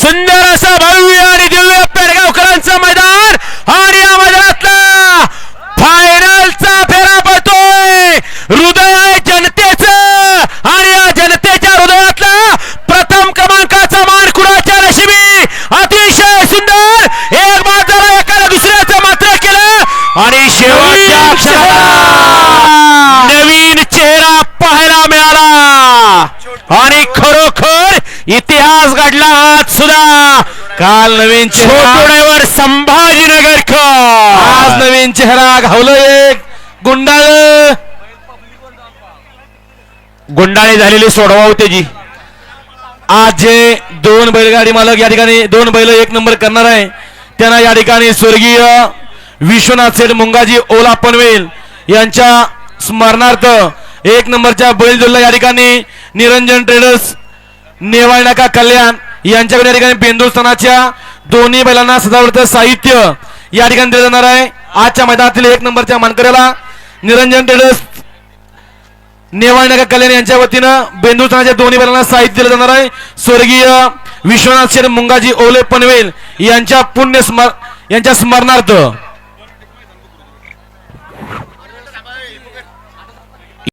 सुंदर असं भव्य आणि दिव्य पेडगावकरांचं मैदान आणि या मैदानातला फायनलचा फेरा पडतोय. हृदय आहे जनतेचं आणि या जनतेच्या हृदयातला प्रथम क्रमांकाचा मान कुणाच्या नशिबी? अतिशय सुंदर. एक बाद झाला एकाला दुसऱ्याचं मात्र केलं आणि शेवटच्या नवीन चेहरा पाहायला मिळाला. आणि खरोखर इतिहास घडला आज सुद्धा. काल नवीन चेहरा. संभाजीनगरकर आज नवीन चेहरा घावलं एक. गुंडाळ. गुंडाळी झालेली सोडवा होते जी आज जे दोन बैलगाडी मालक या ठिकाणी दोन बैल एक नंबर करणार आहे. त्यांना या ठिकाणी स्वर्गीय विश्वनाथ सेठ मुंगाजी ओला पनवेल यांच्या स्मरणार्थ एक नंबरच्या बैलजोडला या ठिकाणी निरंजन ट्रेडर्स नेवाळनाका कल्याण. यांच्याकडे या ठिकाणी बेंदुस्थानाच्या दोन्ही बैलांना सजावट साहित्य या ठिकाणी दिलं जाणार आहे. आजच्या मैदानातील एक नंबरच्या मानकऱ्याला निरंजन टेडस नेवाळनाका कल्याण यांच्या वतीनं बेंदुस्थानाच्या दोन्ही बैलांना साहित्य दिलं जाणार आहे. स्वर्गीय विश्वनाथ शेर मुंगाजी ओले पनवेल यांच्या पुण्य स्मर यांच्या स्मरणार्थ.